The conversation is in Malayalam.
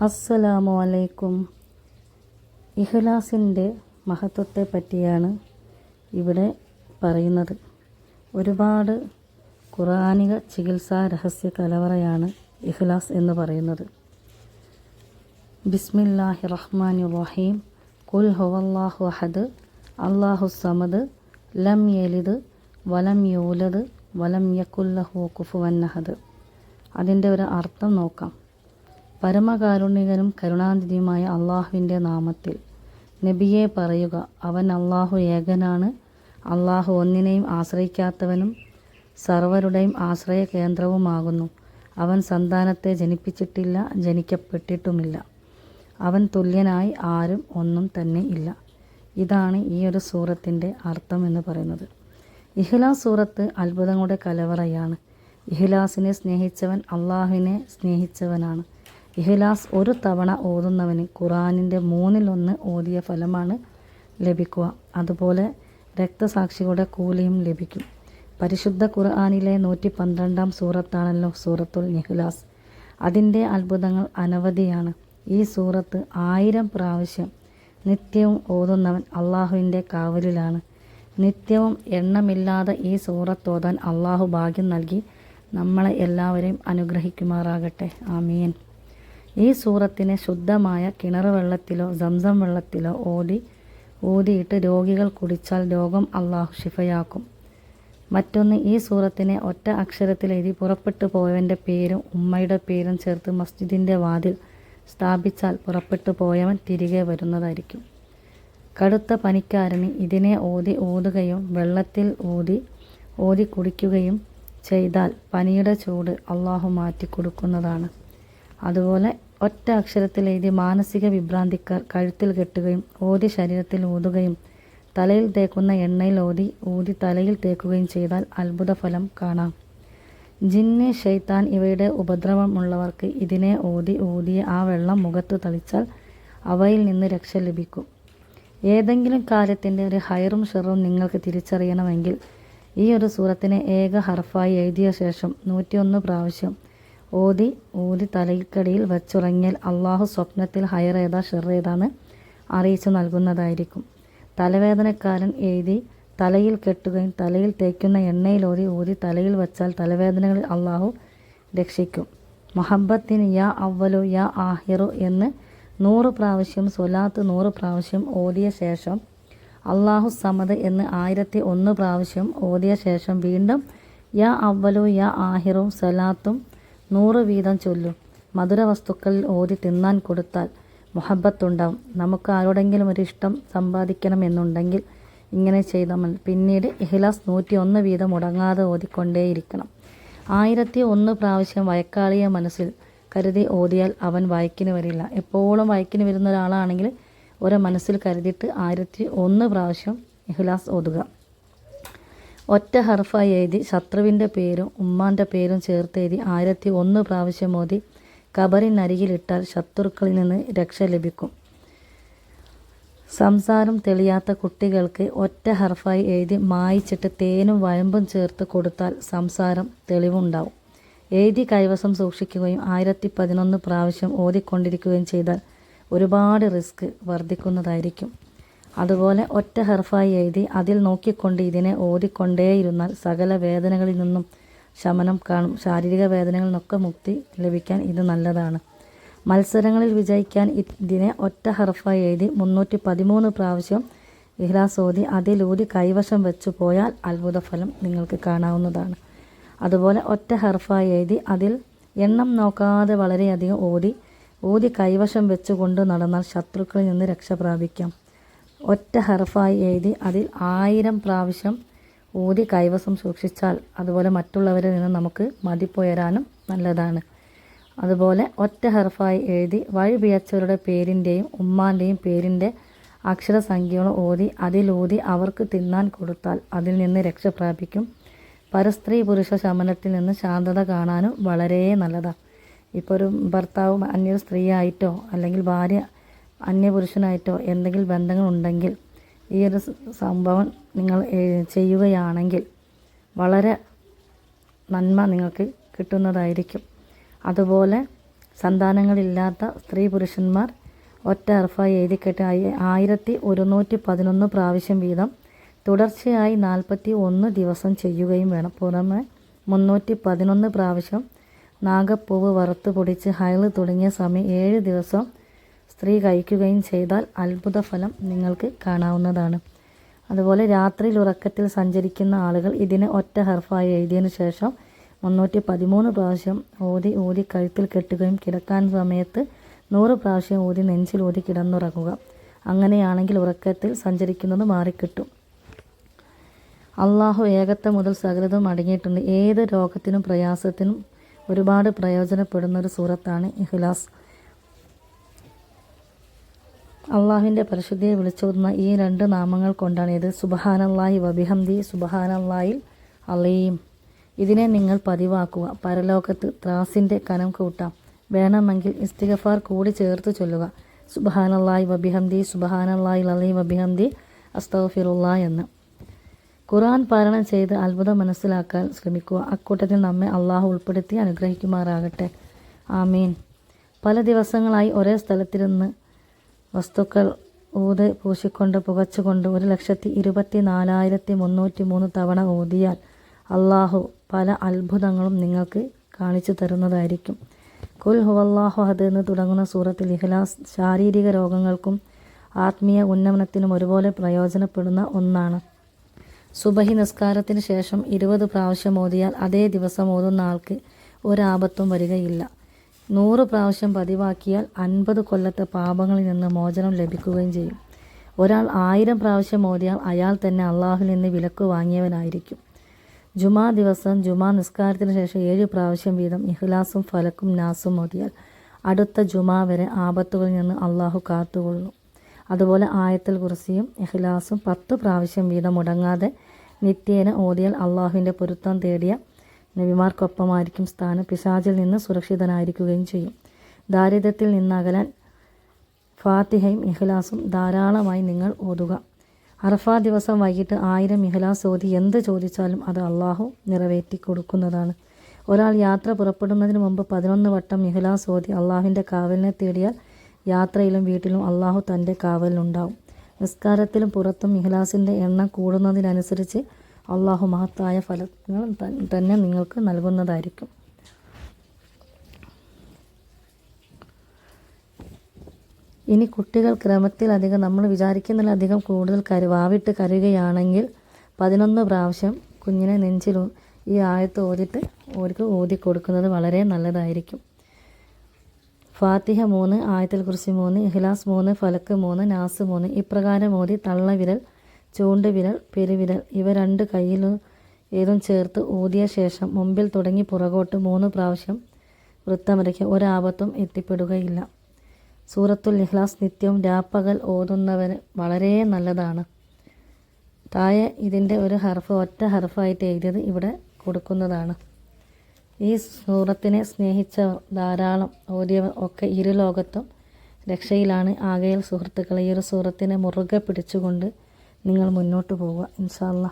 അസ്സലാമു അലൈക്കും ഇഖ്ലാസിന്റെ മഹത്വത്തെ പറ്റിയാണ് ഇവിടെ പറയുന്നത്. ഒരുപാട് ഖുറാനിക ചികിത്സാ രഹസ്യ കലവറയാണ് ഇഖ്ലാസ് എന്ന് പറയുന്നത്. ബിസ്മില്ലാഹി റഹ്മാനി റഹീം. കുൽ ഹുവല്ലാഹു അഹദ്. അള്ളാഹു സമദ്. ലം യലിദ്. വലം യൂലദ്. വലം യക്കുല്ലഹു കുഫുവന്നഹദ് അതിന്റെ ഒരു അർത്ഥം നോക്കാം. പരമകാരുണികനും കരുണാനിധിയുമായ അള്ളാഹുവിന്റെ നാമത്തിൽ നബിയെ പറയുക അവൻ അള്ളാഹു ഏകനാണ്. അള്ളാഹു ഒന്നിനെയും ആശ്രയിക്കാത്തവനും സർവരുടെയും ആശ്രയ കേന്ദ്രവുമാകുന്നു അവൻ സന്താനത്തെ ജനിപ്പിച്ചിട്ടില്ല ജനിക്കപ്പെട്ടിട്ടുമില്ല. അവൻ തുല്യനായി ആരും ഒന്നും തന്നെ ഇല്ല. ഇതാണ് ഈ ഒരു സൂറത്തിന്റെ അർത്ഥം എന്ന് പറയുന്നത്. ഇഹ്ലാസ് സൂറത്ത് അത്ഭുതങ്ങളുടെ കലവറയാണ്. ഇഹ്ലാസിനെ സ്നേഹിച്ചവൻ അള്ളാഹുവിനെ സ്നേഹിച്ചവനാണ്. ഇഹ്ലാസ് ഒരു തവണ ഓതുന്നവന് ഖുറാനിന്റെ മൂന്നിലൊന്ന് ഓതിയ ഫലമാണ് ലഭിക്കുക. അതുപോലെ രക്തസാക്ഷികളുടെ കൂലിയും ലഭിക്കും. പരിശുദ്ധ ഖുർആാനിലെ നൂറ്റി പന്ത്രണ്ടാം സൂറത്താണല്ലോ സൂറത്തുൽ നെഹ്ലാസ് അതിന്റെ അത്ഭുതങ്ങൾ അനവധിയാണ്. ഈ സൂറത്ത് ആയിരം പ്രാവശ്യം നിത്യവും ഓതുന്നവൻ അള്ളാഹുവിന്റെ കാവലിലാണ്. നിത്യവും എണ്ണമില്ലാതെ ഈ സൂറത്ത് ഓതാൻ അള്ളാഹു ഭാഗ്യം നൽകി നമ്മളെ എല്ലാവരെയും അനുഗ്രഹിക്കുമാറാകട്ടെ. ആമീൻ. ഈ സൂറത്തിനെ ശുദ്ധമായ കിണർ വെള്ളത്തിലോ സംസം വെള്ളത്തിലോ ഓതി ഊതിയിട്ട് രോഗികൾ കുടിച്ചാൽ രോഗം അള്ളാഹു ശിഫയാക്കും. മറ്റൊന്ന് ഈ സൂറത്തിനെ ഒറ്റ അക്ഷരത്തിൽ എഴുതി പുറപ്പെട്ടു പോയവന്റെ പേരും ഉമ്മയുടെ പേരും ചേർത്ത് മസ്ജിദിന്റെ വാതിൽ സ്ഥാപിച്ചാൽ പുറപ്പെട്ടു പോയവൻ തിരികെ വരുന്നതായിരിക്കും. കടുത്ത പനിക്കാരന് ഇതിനെ ഓതി ഊതുകയും വെള്ളത്തിൽ ഊതി ഓതി കുടിക്കുകയും ചെയ്താൽ പനിയുടെ ചൂട് അള്ളാഹു മാറ്റി കൊടുക്കുന്നതാണ് അതുപോലെ ഒറ്റ അക്ഷരത്തിൽ എഴുതി മാനസിക വിഭ്രാന്തിക്കാർ കഴുത്തിൽ കെട്ടുകയും ഓതി ശരീരത്തിൽ ഊതുകയും തലയിൽ തേക്കുന്ന എണ്ണയിൽ ഓതി ഊതി തലയിൽ തേക്കുകയും ചെയ്താൽ അത്ഭുത ഫലം കാണാം. ജിന്ന് ഷെയ്ത്താൻ ഇവയുടെ ഉപദ്രവമുള്ളവർക്ക് ഇതിനെ ഊതി ഊതിയ ആ വെള്ളം മുഖത്ത് തളിച്ചാൽ അവയിൽ നിന്ന് രക്ഷ ലഭിക്കും. ഏതെങ്കിലും കാര്യത്തിന്റെ ഒരു ഹൈറും ഷെറും നിങ്ങൾക്ക് തിരിച്ചറിയണമെങ്കിൽ ഈ ഒരു സൂറത്തിനെ ഏക ഹർഫായി എഴുതിയ ശേഷം നൂറ്റിയൊന്ന് പ്രാവശ്യം ഓതി ഊതി തലയ്ക്കടിയിൽ വച്ചുറങ്ങിയാൽ അള്ളാഹു സ്വപ്നത്തിൽ ഷെർ ഏതാണ് അറിയിച്ചു നൽകുന്നതായിരിക്കും. തലവേദനക്കാരൻ എഴുതി തലയിൽ കെട്ടുകയും തലയിൽ തേക്കുന്ന എണ്ണയിൽ ഊതി ഊതി തലയിൽ വച്ചാൽ തലവേദനകളിൽ അള്ളാഹു രക്ഷിക്കും. മൊഹബത്തിന് യാ അവലു യാ ആഹിറു എന്ന് നൂറ് പ്രാവശ്യം സ്വലാത്ത് നൂറ് പ്രാവശ്യം ഓതിയ ശേഷം അള്ളാഹു സമദ് എന്ന് ആയിരത്തി ഒന്ന് പ്രാവശ്യം ഓതിയ ശേഷം വീണ്ടും യാ അവലു യാ ആഹിറും സലാത്തും നൂറ് വീതം ചൊല്ലും. മധുര വസ്തുക്കളിൽ ഓതി തിന്നാൻ കൊടുത്താൽ മുഹബത്തുണ്ടാവും. നമുക്ക് ആരോടെങ്കിലും ഒരു ഇഷ്ടം സമ്പാദിക്കണമെന്നുണ്ടെങ്കിൽ ഇങ്ങനെ ചെയ്താൽ മതി. പിന്നീട് ഇഹ്ലാസ് നൂറ്റി ഒന്ന് വീതം മുടങ്ങാതെ ഓതിക്കൊണ്ടേയിരിക്കണം. ആയിരത്തി ഒന്ന് പ്രാവശ്യം വയക്കാളിയെ മനസ്സിൽ കരുതി ഓതിയാൽ അവൻ വയക്കിന് വരില്ല. എപ്പോഴും വയക്കിന് വരുന്ന ഒരാളാണെങ്കിൽ ഒരു മനസ്സിൽ കരുതിയിട്ട് ആയിരത്തി ഒന്ന് പ്രാവശ്യം ഇഹ്ലാസ് ഓതുക. ഒറ്റ ഹർഫായി എഴുതി ശത്രുവിന്റെ പേരും ഉമ്മാന്റെ പേരും ചേർത്ത് എഴുതി ആയിരത്തി ഒന്ന് പ്രാവശ്യം ഓതി കബറിനരികിലിട്ടാൽ ശത്രുക്കളിൽ നിന്ന് രക്ഷ ലഭിക്കും. സംസാരം തെളിയാത്ത കുട്ടികൾക്ക് ഒറ്റ ഹർഫായി എഴുതി മായിച്ചിട്ട് തേനും വയമ്പും ചേർത്ത് കൊടുത്താൽ സംസാരം തെളിവുണ്ടാവും. എഴുതി കൈവശം സൂക്ഷിക്കുകയും ആയിരത്തി പതിനൊന്ന് പ്രാവശ്യം ഓതിക്കൊണ്ടിരിക്കുകയും ചെയ്താൽ ഒരുപാട് റിസ്ക് വർദ്ധിക്കുന്നതായിരിക്കും. അതുപോലെ ഒറ്റ ഹെർഫായി എഴുതി അതിൽ നോക്കിക്കൊണ്ട് ഇതിനെ ഓതിക്കൊണ്ടേയിരുന്നാൽ സകല വേദനകളിൽ നിന്നും ശമനം കാണും. ശാരീരിക വേദനകളിൽ നിന്നൊക്കെ മുക്തി ലഭിക്കാൻ ഇത് നല്ലതാണ്. മത്സരങ്ങളിൽ വിജയിക്കാൻ ഇതിനെ ഒറ്റ ഹർഫായി എഴുതി മുന്നൂറ്റി പതിമൂന്ന് പ്രാവശ്യം ഇഹ്ലാസ് ഓതി അതിലൂതി കൈവശം വെച്ചു പോയാൽ അത്ഭുത ഫലം നിങ്ങൾക്ക് കാണാവുന്നതാണ്. അതുപോലെ ഒറ്റ ഹർഫായി എഴുതി അതിൽ എണ്ണം നോക്കാതെ വളരെയധികം ഓതി ഊതി കൈവശം വെച്ചുകൊണ്ട് നടന്നാൽ ശത്രുക്കളിൽ നിന്ന് രക്ഷ പ്രാപിക്കാം. ഒറ്റ ഹർഫായി എഴുതി അതിൽ ആയിരം പ്രാവശ്യം ഊതി കൈവശം സൂക്ഷിച്ചാൽ അതുപോലെ മറ്റുള്ളവരിൽ നിന്ന് നമുക്ക് മതിപ്പുയരാനും നല്ലതാണ്. അതുപോലെ ഒറ്റ ഹർഫായി എഴുതി വഴി പിഴച്ചവരുടെ പേരിന്റെയും ഉമ്മാന്റെയും പേരിന്റെ അക്ഷരസംഖ്യകളും ഓതി അതിലൂതി അവർക്ക് തിന്നാൻ കൊടുത്താൽ അതിൽ നിന്ന് രക്ഷ പ്രാപിക്കും. പരസ്ത്രീ പുരുഷ ശമനത്തിൽ നിന്ന് ശാന്തത കാണാനും വളരെ നല്ലതാണ് ഇപ്പോൾ ഒരു ഭർത്താവ് അന്യ സ്ത്രീയായിട്ടോ അല്ലെങ്കിൽ ഭാര്യ അന്യപുരുഷനായിട്ടോ എന്തെങ്കിലും ബന്ധങ്ങളുണ്ടെങ്കിൽ ഈ ഒരു സംഭവം നിങ്ങൾ ചെയ്യുകയാണെങ്കിൽ വളരെ നന്മ നിങ്ങൾക്ക് കിട്ടുന്നതായിരിക്കും. അതുപോലെ സന്താനങ്ങളില്ലാത്ത സ്ത്രീ പുരുഷന്മാർ ഒറ്റ അർഫായി എഴുതിക്കെട്ട് ആയിരത്തി ഒരുന്നൂറ്റി പതിനൊന്ന് പ്രാവശ്യം വീതം തുടർച്ചയായി നാൽപ്പത്തി ഒന്ന് ദിവസം ചെയ്യുകയും വേണം. പുറമെ മുന്നൂറ്റി പതിനൊന്ന് പ്രാവശ്യം നാഗപ്പൂവ് വറുത്ത് പൊടിച്ച് ഹയൽ തുടങ്ങിയ സമയം ഏഴ് ദിവസം സ്ത്രീ കഴിക്കുകയും ചെയ്താൽ അത്ഭുത ഫലം നിങ്ങൾക്ക് കാണാവുന്നതാണ്. അതുപോലെ രാത്രിയിൽ ഉറക്കത്തിൽ സഞ്ചരിക്കുന്ന ആളുകൾ ഇതിനെ ഒറ്റ ഹർഫായി എഴുതിയതിനു ശേഷം മുന്നൂറ്റി പതിമൂന്ന് പ്രാവശ്യം ഊതി ഊതി കഴുത്തിൽ കെട്ടുകയും കിടക്കാൻ സമയത്ത് നൂറ് പ്രാവശ്യം ഊതി നെഞ്ചിൽ ഊതി കിടന്നുറങ്ങുക. അങ്ങനെയാണെങ്കിൽ ഉറക്കത്തിൽ സഞ്ചരിക്കുന്നത് മാറിക്കിട്ടും. അള്ളാഹു ഏകത്വം മുതൽ സകലതും അടങ്ങിയിട്ടുണ്ട്. ഏത് രോഗത്തിനും പ്രയാസത്തിനും ഒരുപാട് പ്രയോജനപ്പെടുന്ന ഒരു സൂറത്താണ് ഇഖ്ലാസ്. അള്ളാഹുവിന്റെ പരിശുദ്ധിയെ വിളിച്ചോതുന്ന ഈ രണ്ട് നാമങ്ങൾ കൊണ്ടാണ് ഇത്. സുബഹാനല്ലാഹി വബിഹംദി സുബഹാനല്ലായിൽ അലീം. ഇതിനെ നിങ്ങൾ പതിവാക്കുക. പരലോകത്ത് ത്രാസിന്റെ കനം കൂട്ടാം. വേണമെങ്കിൽ ഇസ്തിഗഫാർ കൂടി ചേർത്ത് ചൊല്ലുക. സുബഹാനല്ലായി വബിഹംദി സുബഹാനല്ലായി അലീം വബിഹംദി അസ്തഫിറുല്ലാ എന്ന്. ഖുറാൻ പാരായണം ചെയ്ത് അത്ഭുതം മനസ്സിലാക്കാൻ ശ്രമിക്കുക. അക്കൂട്ടത്തിൽ നമ്മെ അള്ളാഹു ഉൾപ്പെടുത്തി അനുഗ്രഹിക്കുമാറാകട്ടെ. ആമീൻ. പല ദിവസങ്ങളായി ഒരേ സ്ഥലത്തിരുന്ന് വസ്തുക്കൾ ഊത് പൂശിക്കൊണ്ട് പുകച്ചുകൊണ്ട് ഒരു ലക്ഷത്തി ഇരുപത്തി നാലായിരത്തി മുന്നൂറ്റി മൂന്ന് തവണ ഊതിയാൽ അള്ളാഹു പല അത്ഭുതങ്ങളും നിങ്ങൾക്ക് കാണിച്ചു തരുന്നതായിരിക്കും. കുൽ ഹുവല്ലാഹു അഹദ് എന്ന് തുടങ്ങുന്ന സൂറത്തിൽ ഇഖ്ലാസ് ശാരീരിക രോഗങ്ങൾക്കും ആത്മീയ ഉന്നമനത്തിനും ഒരുപോലെ പ്രയോജനപ്പെടുന്ന ഒന്നാണ്. സുബഹി നിസ്കാരത്തിന് ശേഷം ഇരുപത് പ്രാവശ്യം ഓതിയാൽ അതേ ദിവസം ഓതുന്ന ആൾക്ക് ഒരാപത്തും വരികയില്ല. നൂറ് പ്രാവശ്യം പതിവാക്കിയാൽ അൻപത് കൊല്ലത്തെ പാപങ്ങളിൽ നിന്ന് മോചനം ലഭിക്കുകയും ചെയ്യും. ഒരാൾ ആയിരം പ്രാവശ്യം ഓതിയാൽ അയാൾ തന്നെ അള്ളാഹുൽ നിന്ന് വിലക്ക് വാങ്ങിയവനായിരിക്കും. ജുമാ ദിവസം ജുമാ നിസ്കാരത്തിന് ശേഷം ഏഴ് പ്രാവശ്യം വീതം ഇഹ്ലാസും ഫലക്കും നാസും ഓതിയാൽ അടുത്ത ജുമാ വരെ ആപത്തുകളിൽ നിന്ന് അള്ളാഹു കാത്തുകൊള്ളും. അതുപോലെ ആയത്തിൽ കുറിസിയും ഇഹ്ലാസും പത്ത് പ്രാവശ്യം വീതം മുടങ്ങാതെ നിത്യേന ഓതിയാൽ അള്ളാഹുവിന്റെ പൊരുത്തം തേടിയ നബിമാർക്കൊപ്പമായിരിക്കും സ്ഥാനം. പിശാചിൽ നിന്ന് സുരക്ഷിതനായിരിക്കുകയും ചെയ്യും. ദാരിദ്ര്യത്തിൽ നിന്നകലാൻ ഫാത്തിഹയും ഇഹ്ലാസും ധാരാളമായി നിങ്ങൾ ഓതുക. അറഫാ ദിവസം വൈകിട്ട് ആയിരം ഇഹ്ലാസ് ഓതി എന്ത് ചോദിച്ചാലും അത് അള്ളാഹു നിറവേറ്റി കൊടുക്കുന്നതാണ് ഒരാൾ യാത്ര പുറപ്പെടുന്നതിന് മുമ്പ് പതിനൊന്ന് വട്ടം ഇഹ്ലാസ് ഓതി അള്ളാഹുവിന്റെ കാവലിനെ തേടിയാൽ യാത്രയിലും വീട്ടിലും അള്ളാഹു തന്റെ കാവലിലുണ്ടാവും. നിസ്കാരത്തിലും പുറത്തും ഇഹ്ലാസിന്റെ എണ്ണം കൂടുന്നതിനനുസരിച്ച് അള്ളാഹു മഹത്തായ ഫലങ്ങൾ തന്നെ നിങ്ങൾക്ക് നൽകുന്നതായിരിക്കും. ഇനി കുട്ടികൾ ക്രമത്തിൽ ക്രമത്തിലധികം നമ്മൾ വിചാരിക്കുന്നതിലധികം കൂടുതൽ കരു വാവിട്ട് കരുകയാണെങ്കിൽ പതിനൊന്ന് പ്രാവശ്യം കുഞ്ഞിനെ നെഞ്ചിൽ ഈ ആയത്ത് ഓതിട്ട് അവർക്ക് ഓതി കൊടുക്കുന്നത് വളരെ നല്ലതായിരിക്കും. ഫാത്തിഹ മൂന്ന് ആയത്തിൽ കുറിച്ച് മൂന്ന് ഇഹ്ലാസ് മൂന്ന് ഫലക്ക് മൂന്ന് നാസ് മൂന്ന് ഇപ്രകാരം ഓതി തള്ളവിരൽ ചൂണ്ടുവിരൽ പെരുവിരൽ ഇവ രണ്ട് കയ്യിലും ഏതും ചേർത്ത് ഊതിയ ശേഷം മുമ്പിൽ തുടങ്ങി പുറകോട്ട് മൂന്ന് പ്രാവശ്യം വൃത്തമരയ്ക്ക് ഒരാപത്തും എത്തിപ്പെടുകയില്ല. സൂറത്തുൽ ഇഹ്ലാസ് നിത്യവും രാപ്പകൽ ഓതുന്നവന് വളരെ നല്ലതാണ്. താഴെ ഇതിന്റെ ഒരു ഹർഫ് ഒറ്റ ഹർഫായിട്ട് എഴുതിയത് ഇവിടെ കൊടുക്കുന്നതാണ്. ഈ സൂറത്തിനെ സ്നേഹിച്ച ധാരാളം ഓതിയവർ ഒക്കെ ഇരുലോകത്തും രക്ഷയിലാണ്. ആകെയിൽ സുഹൃത്തുക്കളെ ഈ ഒരു സൂറത്തിനെ മുറുകെ പിടിച്ചുകൊണ്ട് നിങ്ങൾ മുന്നോട്ട് പോവുക ഇൻഷാല്ലാ